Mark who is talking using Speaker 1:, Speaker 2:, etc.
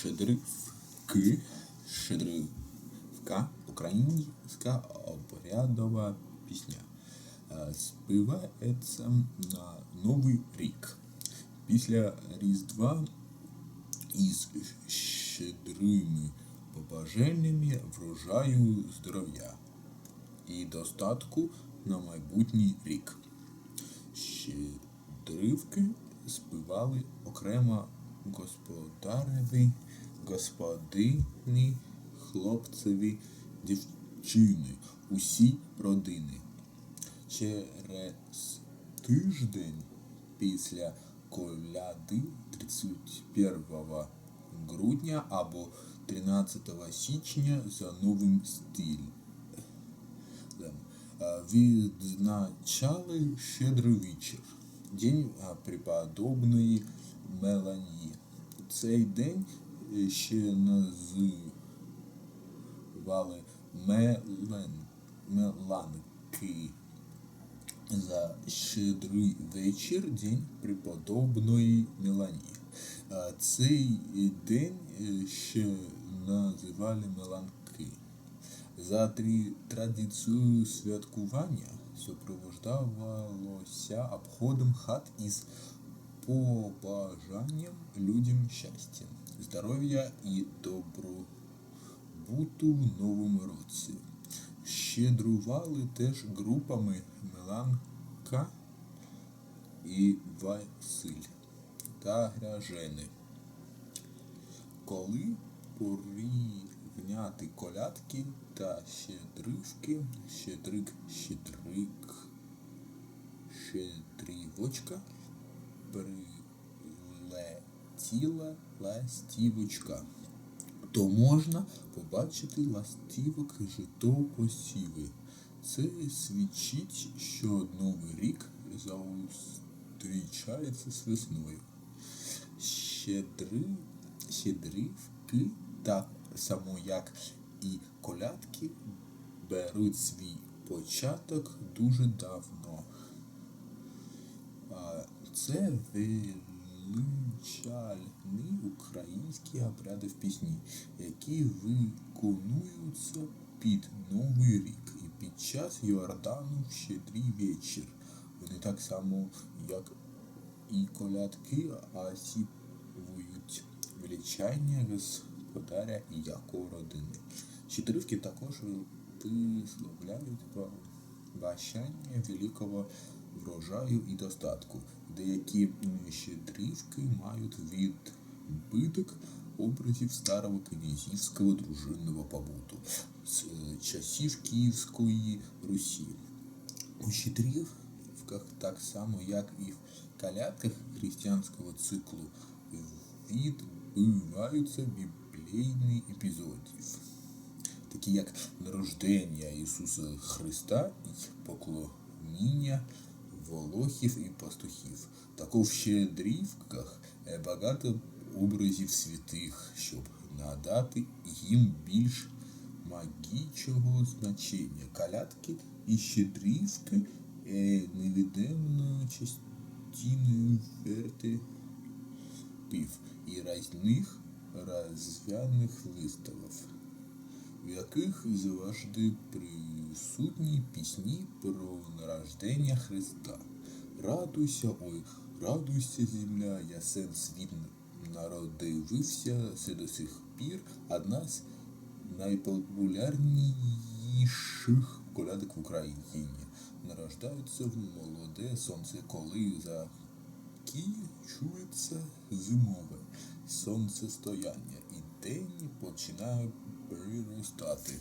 Speaker 1: Щедрівки, щедрівка, українська обрядова пісня. Е, Співається на Новий рік. Після Різдва із щедрими побажаннями врожаю здоров'я і достатку на майбутній рік. Щедрівки співали окремо господареві, господині, хлопцеві, дівчини, усі родини. Через тиждень після коляди 31 грудня або 13 січня за новим стилем е, відзначали щедрий вечір, День е, преподобної Меланії. Цей день ще називали Меланки. За щедрий вечір День преподобної Меланії. Цей день е, ще називали Меланки. За трі- традицією святкування супроводжувалося обходом хат із побажанням людям щастя, здоров'я і добробуту в новому році. Щедрували теж групами Меланка і Василь та Гряжени. Коли порівняти колядки та щедрівки, щедрик, щедрик, щедрівочка, прилетіла ластівочка, то можна побачити ластівок жито посіви. Це свідчить, що Новий рік зустрічається з весною. Щедри, щедрівки, так само як і колядки, беруть свій початок дуже давно. Це величальні українські обряди в пісні, які виконуються під Новий рік і під час Йордану в щедрий вечір. Вони так само, як і колядки, осіпують величання господаря і яко родини. Щедрівки також висловляють бажання великого врожаю і достатку. Деякі щедрівки мають відбиток образів старого князівського дружинного побуту з е, часів Київської Русі. У щедрівках, так само як і в калядках християнського циклу, відбиваються біблійні епізодів, такі як народження Ісуса Христа і поклоніння волохів і пастухів. Також в щедрівках е, багато образів святих, щоб надати їм більш магічного значення. Калядки і щедрівки е, невід'ємною частиною вертепів і різних розв'язаних виставок, в яких завжди присутні пісні про народження Христа. Радуйся, ой, радуйся, земля, ясен світ народився це до сих пір одна з найпопулярніших колядок в Україні. Нарождається в молоде сонце, коли закінчується зимове сонцестояння і день починає приростати.